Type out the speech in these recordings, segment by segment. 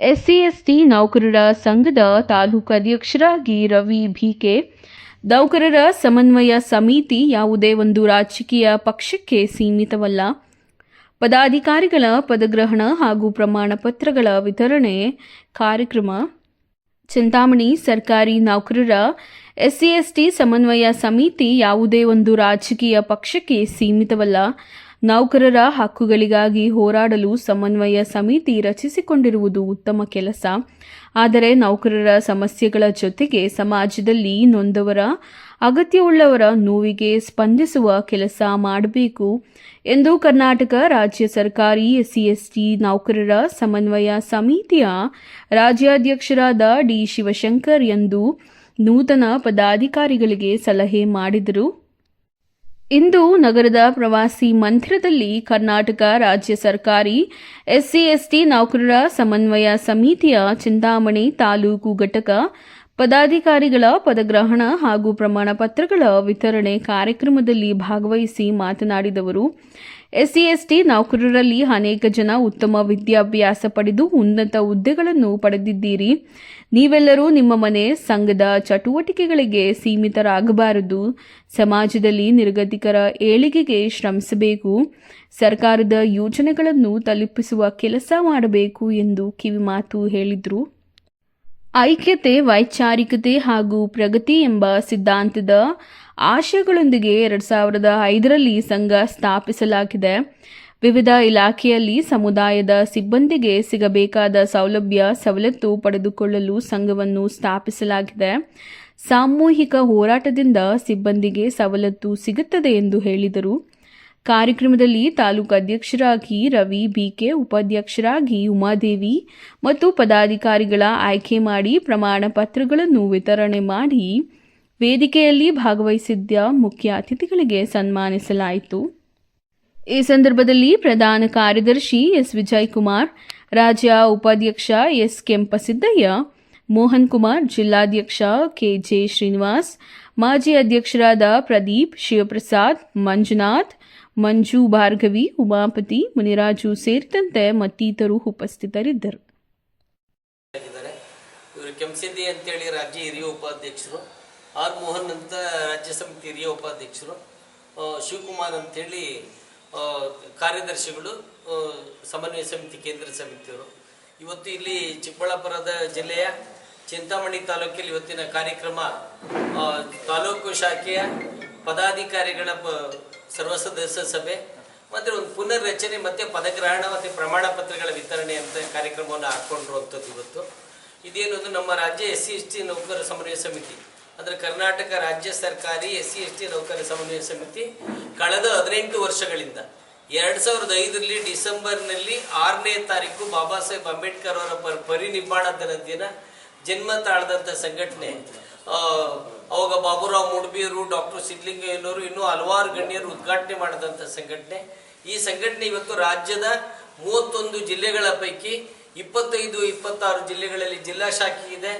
SC ST ನೌಕರರ ಸಂಘದ ತಾಲೂಕು ಅಧ್ಯಕ್ಷರಾಗಿ ರವಿ ಭೀಕೆ. ನೌಕರರ ಸಮನ್ವಯ ಸಮಿತಿ ಯಾವುದೇ ಒಂದು ರಾಜಕೀಯ ಪಕ್ಷಕ್ಕೆ ಸೀಮಿತವಲ್ಲ. ಪದಾಧಿಕಾರಿಗಳ ಪದಗ್ರಹಣ ಹಾಗೂ ಪ್ರಮಾಣ ಪತ್ರಗಳ ವಿತರಣೆ ಕಾರ್ಯಕ್ರಮ. ಚಿಂತಾಮಣಿ ಸರ್ಕಾರಿ ನೌಕರರ ಎಸ್ಸಿ ಎಸ್ಟಿ ಸಮನ್ವಯ ಸಮಿತಿ ಯಾವುದೇ ಒಂದು ರಾಜಕೀಯ ಪಕ್ಷಕ್ಕೆ ಸೀಮಿತವಲ್ಲ. ನೌಕರರ ಹಕ್ಕುಗಳಿಗಾಗಿ ಹೋರಾಡಲು ಸಮನ್ವಯ ಸಮಿತಿ ರಚಿಸಿಕೊಂಡಿರುವುದು ಉತ್ತಮ ಕೆಲಸ. ಆದರೆ ನೌಕರರ ಸಮಸ್ಯೆಗಳ ಜೊತೆಗೆ ಸಮಾಜದಲ್ಲಿ ನೊಂದವರ, ಅಗತ್ಯವುಳ್ಳವರ ನೋವಿಗೆ ಸ್ಪಂದಿಸುವ ಕೆಲಸ ಮಾಡಬೇಕು ಎಂದು ಕರ್ನಾಟಕ ರಾಜ್ಯ ಸರ್ಕಾರಿ ಎಸ್ಸಿ ಎಸ್ಟಿ ನೌಕರರ ಸಮನ್ವಯ ಸಮಿತಿಯ ರಾಜ್ಯಾಧ್ಯಕ್ಷರಾದ ಡಿ ಶಿವಶಂಕರ್ ಎಂದು ನೂತನ ಪದಾಧಿಕಾರಿಗಳಿಗೆ ಸಲಹೆ ಮಾಡಿದರು. ಇಂದು ನಗರದ ಪ್ರವಾಸಿ ಮಂದಿರದಲ್ಲಿ ಕರ್ನಾಟಕ ರಾಜ್ಯ ಸರ್ಕಾರಿ ಎಸ್ಸಿ ಎಸ್ಟಿ ನೌಕರರ ಸಮನ್ವಯ ಸಮಿತಿಯ ಚಿಂತಾಮಣಿ ತಾಲೂಕು ಘಟಕ ಪದಾಧಿಕಾರಿಗಳ ಪದಗ್ರಹಣ ಹಾಗೂ ಪ್ರಮಾಣ ಪತ್ರಗಳ ವಿತರಣೆ ಕಾರ್ಯಕ್ರಮದಲ್ಲಿ ಭಾಗವಹಿಸಿ ಮಾತನಾಡಿದವರು. ಎಸ್ಸಿ ಎಸ್ಟಿ ನೌಕರರಲ್ಲಿ ಅನೇಕ ಜನ ಉತ್ತಮ ವಿದ್ಯಾಭ್ಯಾಸ ಪಡೆದು ಉನ್ನತ ಹುದ್ದೆಗಳನ್ನು ಪಡೆದಿದ್ದೀರಿ. ನೀವೆಲ್ಲರೂ ನಿಮ್ಮ ಮನೆ ಸಂಘದ ಚಟುವಟಿಕೆಗಳಿಗೆ ಸೀಮಿತರಾಗಬಾರದು. ಸಮಾಜದಲ್ಲಿ ನಿರ್ಗತಿಕರ ಏಳಿಗೆಗೆ ಶ್ರಮಿಸಬೇಕು. ಸರ್ಕಾರದ ಯೋಜನೆಗಳನ್ನು ತಲುಪಿಸುವ ಕೆಲಸ ಮಾಡಬೇಕು ಎಂದು ಕಿವಿಮಾತು ಹೇಳಿದರು. ಐಕ್ಯತೆ, ವೈಚಾರಿಕತೆ ಹಾಗೂ ಪ್ರಗತಿ ಎಂಬ ಸಿದ್ಧಾಂತದ ಆಶಯಗಳೊಂದಿಗೆ ಎರಡು ಸಾವಿರದ ಐದರಲ್ಲಿ ಸಂಘ ಸ್ಥಾಪಿಸಲಾಗಿದೆ. ವಿವಿಧ ಇಲಾಖೆಯಲ್ಲಿ ಸಮುದಾಯದ ಸಿಬ್ಬಂದಿಗೆ ಸಿಗಬೇಕಾದ ಸೌಲಭ್ಯ, ಸವಲತ್ತು ಪಡೆದುಕೊಳ್ಳಲು ಸಂಘವನ್ನು ಸ್ಥಾಪಿಸಲಾಗಿದೆ. ಸಾಮೂಹಿಕ ಹೋರಾಟದಿಂದ ಸಿಬ್ಬಂದಿಗೆ ಸವಲತ್ತು ಸಿಗುತ್ತದೆ ಎಂದು ಹೇಳಿದರು. ಕಾರ್ಯಕ್ರಮದಲ್ಲಿ ತಾಲೂಕು ಅಧ್ಯಕ್ಷರಾಗಿ ರವಿ, ಬಿಕೆ ಉಪಾಧ್ಯಕ್ಷರಾಗಿ ಉಮಾದೇವಿ ಮತ್ತು ಪದಾಧಿಕಾರಿಗಳ ಆಯ್ಕೆ ಮಾಡಿ ಪ್ರಮಾಣ ಪತ್ರಗಳನ್ನು ವಿತರಣೆ ಮಾಡಿ ವೇದಿಕೆಯಲ್ಲಿ ಭಾಗವಹಿಸಿದ್ದ ಮುಖ್ಯ ಅತಿಥಿಗಳಿಗೆ ಸನ್ಮಾನಿಸಲಾಯಿತು. ಈ ಸಂದರ್ಭದಲ್ಲಿ ಪ್ರಧಾನ ಕಾರ್ಯದರ್ಶಿ ಎಸ್ ವಿಜಯ್ ಕುಮಾರ್ ರಾಜ್ಯ ಉಪಾಧ್ಯಕ್ಷ ಎಸ್ ಕೆಂಪಸಿದ್ದಯ್ಯ, ಮೋಹನ್ ಕುಮಾರ್, ಜಿಲ್ಲಾಧ್ಯಕ್ಷ ಕೆ ಜೆ ಶ್ರೀನಿವಾಸ್, ಮಾಜಿ ಅಧ್ಯಕ್ಷರಾದ ಪ್ರದೀಪ್ ಶಿವಪ್ರಸಾದ್, ಮಂಜುನಾಥ್ ಮಂಜು ಭಾರ್ಗವಿ, ಉಮಾಪತಿ, ಮುನಿರಾಜು ಸೇರಿದಂತೆ ಮತ್ತಿತರು ಉಪಸ್ಥಿತರಿದ್ದರು. ಇವರು ಕೆಂಸಿದ್ದಿ ಅಂತೇಳಿ ರಾಜ್ಯ ಹಿರಿಯ ಉಪಾಧ್ಯಕ್ಷರು, ಆರ್ ಮೋಹನ್ ಅಂತ ರಾಜ್ಯ ಸಮಿತಿ ಹಿರಿಯ ಉಪಾಧ್ಯಕ್ಷರು ಶಿವಕುಮಾರ್ ಅಂತೇಳಿ ಕಾರ್ಯದರ್ಶಿಗಳು ಸಮನ್ವಯ ಸಮಿತಿ, ಕೇಂದ್ರ ಸಮಿತಿಯವರು. ಇವತ್ತು ಇಲ್ಲಿ ಚಿಕ್ಕಬಳ್ಳಾಪುರದ ಜಿಲ್ಲೆಯ ಚಿಂತಾಮಣಿ ತಾಲೂಕಲ್ಲಿ ಇವತ್ತಿನ ಕಾರ್ಯಕ್ರಮ ತಾಲೂಕು ಶಾಖೆಯ ಪದಾಧಿಕಾರಿಗಳ ಸರ್ವ ಸದಸ್ಯ ಸಭೆ, ಮತ್ತೆ ಒಂದು ಪುನರ್ರಚನೆ, ಮತ್ತೆ ಪದಗ್ರಹಣ, ಮತ್ತೆ ಪ್ರಮಾಣ ಪತ್ರಗಳ ವಿತರಣೆ ಅಂತ ಕಾರ್ಯಕ್ರಮವನ್ನು ಹಾಕೊಂಡಿರುವಂಥದ್ದು ಇವತ್ತು. ಇದೇನು ನಮ್ಮ ರಾಜ್ಯ ಎಸ್ ಸಿ ಎಸ್ ಟಿ ನೌಕರ ಸಮನ್ವಯ ಸಮಿತಿ. ಅಂದ್ರೆ ಕರ್ನಾಟಕ ರಾಜ್ಯ ಸರ್ಕಾರಿ ಎಸ್ ಸಿ ಎಸ್ ಟಿ ನೌಕರ ಸಮನ್ವಯ ಸಮಿತಿ ಕಳೆದ ಹದಿನೆಂಟು ವರ್ಷಗಳಿಂದ. ಎರಡು ಸಾವಿರದ ಐದರಲ್ಲಿ ಡಿಸೆಂಬರ್ನಲ್ಲಿ ಆರನೇ ತಾರೀಕು ಬಾಬಾ ಸಾಹೇಬ್ ಅಂಬೇಡ್ಕರ್ ಅವರ ಪರಿನಿರ್ಮಾಣ ದಿನ ಜನ್ಮ ತಾಳದಂಥ ಸಂಘಟನೆ ಅವಾಗ ಬಾಬುರಾವ್ ಮುಡ್ಬಿಯರು, ಡಾಕ್ಟರ್ ಸಿದ್ಲಿಂಗಯ್ಯನವರು ಇನ್ನೂ ಹಲವಾರು ಗಣ್ಯರು ಉದ್ಘಾಟನೆ ಮಾಡಿದಂಥ ಸಂಘಟನೆ. ಈ ಸಂಘಟನೆ ಇವತ್ತು ರಾಜ್ಯದ ಮೂವತ್ತೊಂದು ಜಿಲ್ಲೆಗಳ ಪೈಕಿ ಇಪ್ಪತ್ತೈದು, ಇಪ್ಪತ್ತಾರು ಜಿಲ್ಲೆಗಳಲ್ಲಿ ಜಿಲ್ಲಾ ಶಾಖೆ ಇದೆ.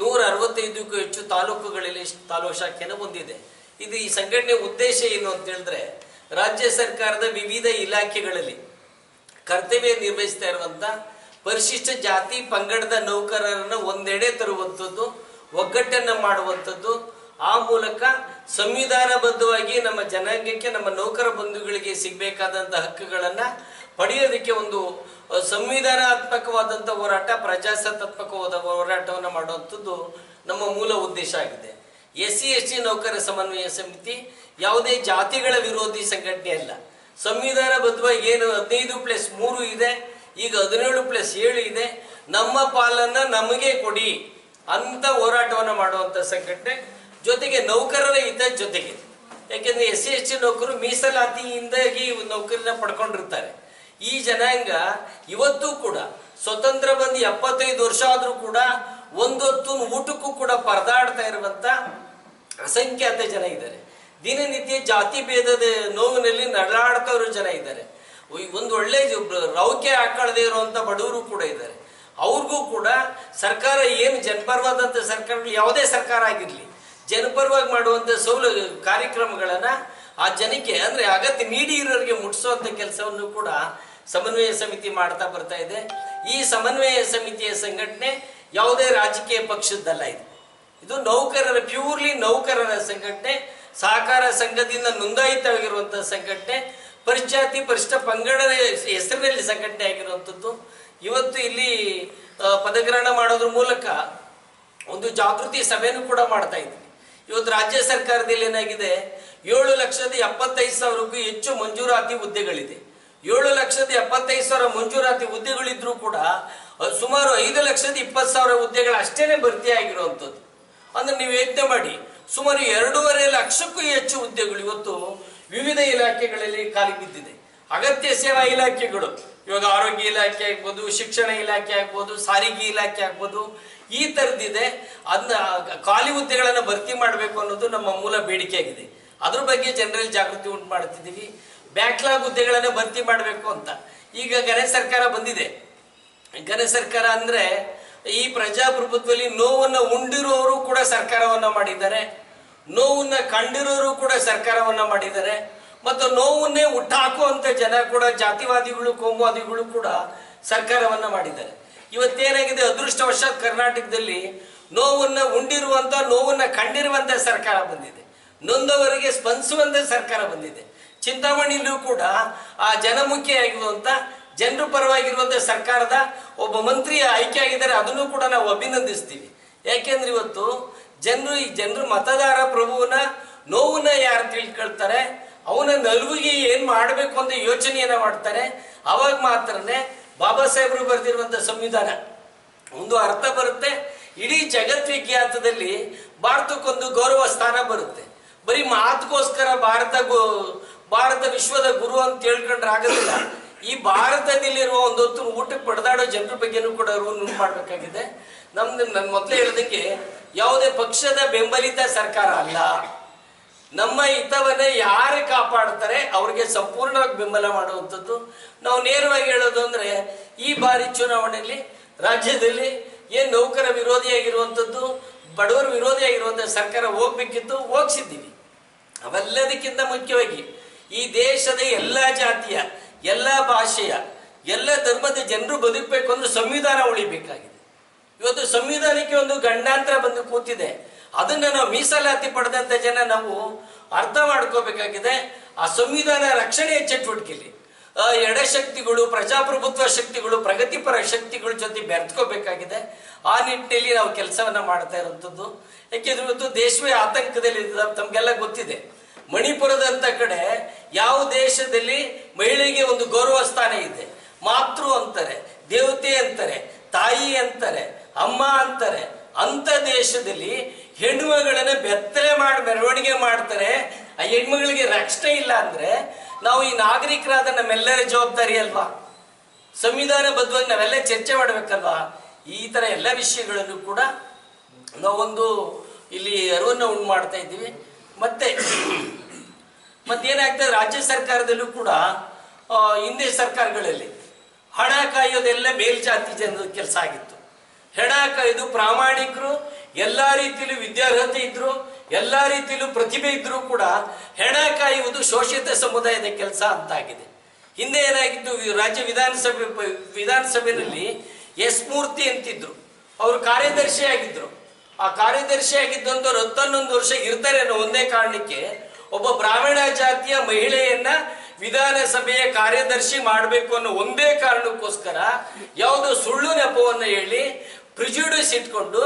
ನೂರ ಅರವತ್ತೈದಕ್ಕೂ ಹೆಚ್ಚು ತಾಲೂಕುಗಳಲ್ಲಿ ತಾಲೂಕು ಶಾಖೆಯನ್ನು ಹೊಂದಿದೆ. ಇದು ಈ ಸಂಘಟನೆ ಉದ್ದೇಶ ಏನು ಅಂತ ಹೇಳಿದ್ರೆ, ರಾಜ್ಯ ಸರ್ಕಾರದ ವಿವಿಧ ಇಲಾಖೆಗಳಲ್ಲಿ ಕರ್ತವ್ಯ ನಿರ್ವಹಿಸ್ತಾ ಇರುವಂತ ಪರಿಶಿಷ್ಟ ಜಾತಿ ಪಂಗಡದ ನೌಕರರನ್ನು ಒಂದೆಡೆ ತರುವಂಥದ್ದು, ಒಗ್ಗಟ್ಟನ್ನು ಮಾಡುವಂಥದ್ದು ಆ ಮೂಲಕ ಸಂವಿಧಾನಬದ್ಧವಾಗಿ ನಮ್ಮ ಜನಾಂಗಕ್ಕೆ, ನಮ್ಮ ನೌಕರ ಬಂಧುಗಳಿಗೆ ಸಿಗಬೇಕಾದಂಥ ಹಕ್ಕುಗಳನ್ನ ಪಡೆಯೋದಕ್ಕೆ ಒಂದು ಸಂವಿಧಾನಾತ್ಮಕವಾದಂಥ ಹೋರಾಟ ಪ್ರಜಾಸತ್ತಾತ್ಮಕವಾದ ಹೋರಾಟವನ್ನು ಮಾಡುವಂಥದ್ದು ನಮ್ಮ ಮೂಲ ಉದ್ದೇಶ ಆಗಿದೆ. ಎಸ್ ಸಿ ಎಸ್ ಟಿ ನೌಕರ ಸಮನ್ವಯ ಸಮಿತಿ ಯಾವುದೇ ಜಾತಿಗಳ ವಿರೋಧಿ ಸಂಘಟನೆ ಅಲ್ಲ. ಸಂವಿಧಾನಬದ್ಧವಾಗಿ ಏನು ಹದಿನೈದು ಪ್ಲಸ್ ಮೂರು ಇದೆ, ಈಗ ಹದಿನೇಳು ಪ್ಲಸ್ ಏಳು ಇದೆ, ನಮ್ಮ ಪಾಲನ್ನ ನಮಗೆ ಕೊಡಿ ಅಂತ ಹೋರಾಟವನ್ನು ಮಾಡುವಂತ ಸಂಘಟನೆ ಜೊತೆಗೆ ನೌಕರರ ಹಿತ ಜೊತೆಗೆ. ಯಾಕೆಂದ್ರೆ ಎಸ್ ಸಿ ಎಸ್ ಟಿ ನೌಕರು ಮೀಸಲಾತಿಯಿಂದಾಗಿ ನೌಕರಿನ ಪಡ್ಕೊಂಡಿರ್ತಾರೆ. ಈ ಜನಾಂಗ ಇವತ್ತು ಕೂಡ ಸ್ವತಂತ್ರ ಬಂದು ಎಪ್ಪತ್ತೈದು ವರ್ಷ ಆದರೂ ಕೂಡ ಒಂದೊತ್ತು ಊಟಕ್ಕೂ ಕೂಡ ಪರದಾಡ್ತಾ ಇರುವಂತ ಅಸಂಖ್ಯಾತ ಜನ ಇದ್ದಾರೆ. ದಿನನಿತ್ಯ ಜಾತಿ ಭೇದದ ನೋವಿನಲ್ಲಿ ನರಳಾಡ್ತವ್ರು ಜನ ಇದ್ದಾರೆ. ಒಂದು ಒಳ್ಳೆ ರೌಕೆ ಹಾಕೊಳ್ಳದೆ ಇರುವಂತ ಬಡವರು ಕೂಡ ಇದ್ದಾರೆ. ಅವ್ರಿಗೂ ಕೂಡ ಸರ್ಕಾರ ಏನು ಜನಪರವಾದಂತ ಸರ್ಕಾರ ಯಾವುದೇ ಸರ್ಕಾರ ಆಗಿರಲಿ ಜನಪರವಾಗಿ ಮಾಡುವಂಥ ಸೌಲ, ಕಾರ್ಯಕ್ರಮಗಳನ್ನ ಆ ಜನಕ್ಕೆ, ಅಂದ್ರೆ ಅಗತ್ಯ ನೀಡಿ ಇರೋರಿಗೆ ಮುಟ್ಟಿಸುವಂತ ಕೆಲಸವನ್ನು ಕೂಡ ಸಮನ್ವಯ ಸಮಿತಿ ಮಾಡ್ತಾ ಬರ್ತಾ ಇದೆ. ಈ ಸಮನ್ವಯ ಸಮಿತಿಯ ಸಂಘಟನೆ ಯಾವುದೇ ರಾಜಕೀಯ ಪಕ್ಷದ್ದಲ್ಲ ಇದು. ಇದು ನೌಕರರ ಪ್ಯೂರ್ಲಿ ನೌಕರರ ಸಂಘಟನೆ, ಸಹಕಾರ ಸಂಘದಿಂದ ನೋಂದಾಯಿತವಾಗಿರುವಂತ ಸಂಘಟನೆ ಪರಿಜಾತಿ ಪರಿಷ್ಠ ಪಂಗಡದ ಹೆಸರಿನಲ್ಲಿ ಸಂಘಟನೆ ಆಗಿರುವಂಥದ್ದು ಇವತ್ತು ಇಲ್ಲಿ ಪದಗ್ರಹಣ ಮಾಡೋದ್ರ ಮೂಲಕ ಒಂದು ಜಾಗೃತಿ ಸಭೆನೂ ಕೂಡ ಮಾಡ್ತಾ ಇದ್ವಿ. ಇವತ್ತು ರಾಜ್ಯ ಸರ್ಕಾರದಲ್ಲಿ ಏನಾಗಿದೆ? ಏಳು ಲಕ್ಷದ ಎಪ್ಪತ್ತೈದು ಸಾವಿರಕ್ಕೂ ಹೆಚ್ಚು ಮಂಜೂರಾತಿ ಹುದ್ದೆಗಳಿದೆ. ಏಳು ಲಕ್ಷದ ಎಪ್ಪತ್ತೈದು ಸಾವಿರ ಮಂಜೂರಾತಿ ಹುದ್ದೆಗಳಿದ್ರೂ ಕೂಡ ಸುಮಾರು ಐದು ಲಕ್ಷದ ಇಪ್ಪತ್ತು ಸಾವಿರ ಹುದ್ದೆಗಳು ಅಷ್ಟೇನೆ ಭರ್ತಿ ಆಗಿರುವಂಥದ್ದು. ಅಂದ್ರೆ ನೀವು ಯೋಚನೆ ಮಾಡಿ, ಸುಮಾರು ಎರಡೂವರೆ ಲಕ್ಷಕ್ಕೂ ಹೆಚ್ಚು ಹುದ್ದೆಗಳು ಇವತ್ತು ವಿವಿಧ ಇಲಾಖೆಗಳಲ್ಲಿ ಕಾಲಿ ಬಿದ್ದಿದೆ. ಅಗತ್ಯ ಸೇವಾ ಇಲಾಖೆಗಳು, ಇವಾಗ ಆರೋಗ್ಯ ಇಲಾಖೆ ಆಗ್ಬೋದು, ಶಿಕ್ಷಣ ಇಲಾಖೆ ಆಗ್ಬೋದು, ಸಾರಿಗೆ ಇಲಾಖೆ ಆಗ್ಬೋದು ಈ ಥರದ್ದಿದೆ ಅದನ್ನ ಖಾಲಿ ಹುದ್ದೆಗಳನ್ನು ಭರ್ತಿ ಮಾಡಬೇಕು ಅನ್ನೋದು ನಮ್ಮ ಮೂಲ ಬೇಡಿಕೆಯಾಗಿದೆ. ಅದ್ರ ಬಗ್ಗೆ ಜನರಲ್ಲಿ ಜಾಗೃತಿ ಉಂಟು ಮಾಡ್ತಿದ್ದೀವಿ. ಬ್ಯಾಕ್ಲಾಗ್ ಹುದ್ದೆಗಳನ್ನು ಭರ್ತಿ ಮಾಡಬೇಕು ಅಂತ. ಈಗ ಗಣೇಶ ಸರ್ಕಾರ ಬಂದಿದೆ. ಗಣೇಶ ಸರ್ಕಾರ ಅಂದ್ರೆ ಈ ಪ್ರಜಾಪ್ರಭುತ್ವದಲ್ಲಿ ನೋವನ್ನ ಉಂಡಿರುವವರು ಕೂಡ ಸರ್ಕಾರವನ್ನ ಮಾಡಿದ್ದಾರೆ. ನೋವನ್ನ ಕಂಡಿರೋರು ಕೂಡ ಸರ್ಕಾರವನ್ನ ಮಾಡಿದ್ದಾರೆ. ಮತ್ತು ನೋವನ್ನೇ ಹುಟ್ಟಾಕುವಂತ ಜನ ಕೂಡ ಜಾತಿವಾದಿಗಳು, ಕೋಮುವಾದಿಗಳು ಕೂಡ ಸರ್ಕಾರವನ್ನ ಮಾಡಿದ್ದಾರೆ. ಇವತ್ತೇನಾಗಿದೆ ಅದೃಷ್ಟವಶಾತ್ ಕರ್ನಾಟಕದಲ್ಲಿ ನೋವನ್ನ ಉಂಡಿರುವಂತ, ನೋವನ್ನ ಕಂಡಿರುವಂತ ಸರ್ಕಾರ ಬಂದಿದೆ. ನೊಂದವರಿಗೆ ಸ್ಪಂದಿಸುವಂತ ಸರ್ಕಾರ ಬಂದಿದೆ. ಚಿಂತಾಮಣಿಯಲ್ಲೂ ಕೂಡ ಆ ಜನಮುಖಿಯಾಗಿರುವಂತ, ಜನರ ಪರವಾಗಿರುವಂತ ಸರ್ಕಾರದ ಒಬ್ಬ ಮಂತ್ರಿ ಆಯ್ಕೆ ಆಗಿದ್ದಾರೆ ಅದನ್ನು ಕೂಡ ನಾವು ಅಭಿನಂದಿಸ್ತೀವಿ. ಯಾಕೆಂದ್ರೆ ಇವತ್ತು ಜನರು ಈ ಜನರು ಮತದಾರ ಪ್ರಭುವನ್ನ, ನೋವನ್ನ ಯಾರು ತಿಳ್ಕೊಳ್ತಾರೆ, ಅವನ ನಲುವಿಗೆ ಏನ್ ಮಾಡಬೇಕು ಅಂತ ಯೋಚನೆಯನ್ನ ಮಾಡ್ತಾರೆ, ಅವಾಗ ಮಾತ್ರನೇ ಬಾಬಾ ಸಾಹೇಬರು ಬರೆದಿರುವಂಥ ಸಂವಿಧಾನ. ಒಂದು ಅರ್ಥ ಬರುತ್ತೆ, ಇಡೀ ಜಗದ್ವಿಖ್ಯಾತದಲ್ಲಿ ಭಾರತಕ್ಕೊಂದು ಗೌರವ ಸ್ಥಾನ ಬರುತ್ತೆ. ಬರೀ ಮಾತುಗೋಸ್ಕರ ಭಾರತ ಭಾರತ ವಿಶ್ವದ ಗುರು ಅಂತ ಹೇಳ್ಕೊಂಡ್ರೆ ಆಗೋದಿಲ್ಲ. ಈ ಭಾರತದಲ್ಲಿರುವ ಒಂದು ಹೊತ್ತು ಊಟಕ್ಕೆ ಪಡೆದಾಡೋ ಜನರ ಬಗ್ಗೆನೂ ಕೂಡ ಅರಿವು ಮಾಡಬೇಕಾಗಿದೆ. ನಮ್ದು, ನಾನು ಮೊದಲೇ ಹೇಳೋದಕ್ಕೆ ಯಾವುದೇ ಪಕ್ಷದ ಬೆಂಬಲಿತ ಸರ್ಕಾರ ಅಲ್ಲ. ನಮ್ಮ ಹಿತವನ್ನೇ ಯಾರು ಕಾಪಾಡ್ತಾರೆ ಅವ್ರಿಗೆ ಸಂಪೂರ್ಣವಾಗಿ ಬೆಂಬಲ ಮಾಡುವಂಥದ್ದು. ನಾವು ನೇರವಾಗಿ ಹೇಳೋದು ಅಂದ್ರೆ, ಈ ಬಾರಿ ಚುನಾವಣೆಯಲ್ಲಿ ರಾಜ್ಯದಲ್ಲಿ ಏನ್ ನೌಕರ ವಿರೋಧಿಯಾಗಿರುವಂಥದ್ದು ಬಡವರ ವಿರೋಧಿಯಾಗಿರುವಂಥ ಸರ್ಕಾರ ಹೋಗ್ಬೇಕಿತ್ತು, ಹೋಗ್ಸಿದ್ದೀವಿ. ಅವೆಲ್ಲದಕ್ಕಿಂತ ಮುಖ್ಯವಾಗಿ ಈ ದೇಶದ ಎಲ್ಲ ಜಾತಿಯ, ಎಲ್ಲ ಭಾಷೆಯ, ಎಲ್ಲ ಧರ್ಮದ ಜನರು ಬದುಕಬೇಕು ಅಂದ್ರೆ ಸಂವಿಧಾನ ಉಳಿಬೇಕಾಗಿದೆ. ಇವತ್ತು ಸಂವಿಧಾನಕ್ಕೆ ಒಂದು ಗಂಡಾಂತರ ಬಂದು ಕೂತಿದೆ. ಅದನ್ನ ನಾವು ಮೀಸಲಾತಿ ಪಡೆದಂತ ಜನ ನಾವು ಅರ್ಥ ಮಾಡ್ಕೋಬೇಕಾಗಿದೆ. ಆ ಸಂವಿಧಾನ ರಕ್ಷಣೆಯ ಚಟುವಟಿಕೆಯಲ್ಲಿ ಎಡಶಕ್ತಿಗಳು, ಪ್ರಜಾಪ್ರಭುತ್ವ ಶಕ್ತಿಗಳು, ಪ್ರಗತಿಪರ ಶಕ್ತಿಗಳ ಜೊತೆ ಬೆರೆತ್ಕೋಬೇಕಾಗಿದೆ. ಆ ನಿಟ್ಟಿನಲ್ಲಿ ನಾವು ಕೆಲಸವನ್ನ ಮಾಡ್ತಾ ಇರುವಂಥದ್ದು ಯಾಕೆಂದ್ರೆ ಇವತ್ತು ದೇಶವೇ ಆತಂಕದಲ್ಲಿ ತಮ್ಗೆಲ್ಲ ಗೊತ್ತಿದೆ. ಮಣಿಪುರದಂತ ಕಡೆ ಯಾವ ದೇಶದಲ್ಲಿ ಮಹಿಳೆಗೆ ಒಂದು ಗೌರವ ಸ್ಥಾನ ಇದೆ? ಮಾತೃ ಅಂತಾರೆ, ದೇವತೆ ಅಂತಾರೆ, ತಾಯಿ ಅಂತಾರೆ, ಅಮ್ಮ ಅಂತಾರೆ. ಅಂತ ದೇಶದಲ್ಲಿ ಹೆಣ್ಣುಮಗಳನ್ನ ಬೆತ್ತಲೆ ಮಾಡಿ ಮೆರವಣಿಗೆ ಮಾಡ್ತಾರೆ. ಆ ಹೆಣ್ಮಗಳಿಗೆ ರಕ್ಷಣೆ ಇಲ್ಲ ಅಂದ್ರೆ ನಾವು ಈ ನಾಗರಿಕರಾದ ನಮ್ಮೆಲ್ಲರ ಜವಾಬ್ದಾರಿ ಅಲ್ವಾ? ಸಂವಿಧಾನಬದ್ಧವಾಗಿ ನಾವೆಲ್ಲ ಚರ್ಚೆ ಮಾಡ್ಬೇಕಲ್ವಾ? ಈ ತರ ಎಲ್ಲ ವಿಷಯಗಳನ್ನು ಕೂಡ ನಾವೊಂದು ಇಲ್ಲಿ ಅರಿವನ್ನು ಉಂಟು ಮಾಡ್ತಾ ಇದ್ದೀವಿ. ಮತ್ತೆ ಮತ್ತೇನಾಗ್ತದೆ ರಾಜ್ಯ ಸರ್ಕಾರದಲ್ಲೂ ಕೂಡ ಹಿಂದೆ ಸರ್ಕಾರಗಳಲ್ಲಿ ಹಣ ಕಾಯೋದೆಲ್ಲ ಮೇಲ್ಜಾತಿ ಜನರ ಕೆಲಸ ಆಗಿತ್ತು. ಹೆಣ ಕಾಯೋದು ಪ್ರಾಮಾಣಿಕರು ಎಲ್ಲಾ ರೀತಿಯಲ್ಲೂ ವಿದ್ಯಾರ್ಹತೆ ಇದ್ರು, ಎಲ್ಲಾ ರೀತಿಯಲ್ಲೂ ಪ್ರತಿಭೆ ಇದ್ರೂ ಕೂಡ ಹೆಣ ಕಾಯುವುದು ಶೋಷಿತ ಸಮುದಾಯದ ಕೆಲಸ ಅಂತಾಗಿದೆ. ಹಿಂದೆ ಏನಾಗಿತ್ತು ರಾಜ್ಯ ವಿಧಾನಸಭೆ ವಿಧಾನಸಭೆಯಲ್ಲಿ ಎಸ್ ಮೂರ್ತಿ ಅಂತಿದ್ರು. ಅವರು ಕಾರ್ಯದರ್ಶಿ ಆಗಿದ್ರು. ಆ ಕಾರ್ಯದರ್ಶಿ ಆಗಿದ್ದಂಥವ್ರು ಹತ್ತನ್ನೊಂದು ವರ್ಷ ಇರ್ತಾರೆ ಅನ್ನೋ ಒಂದೇ ಕಾರಣಕ್ಕೆ ಒಬ್ಬ ಬ್ರಾಹ್ಮಣ ಜಾತಿಯ ಮಹಿಳೆಯನ್ನ ವಿಧಾನಸಭೆಯ ಕಾರ್ಯದರ್ಶಿ ಮಾಡಬೇಕು ಅನ್ನೋ ಒಂದೇ ಕಾರಣಕ್ಕೋಸ್ಕರ ಯಾವುದೋ ಸುಳ್ಳು ನೆಪವನ್ನು ಹೇಳಿ ಪ್ರಿಜುಡಿಸ್ ಇಟ್ಕೊಂಡು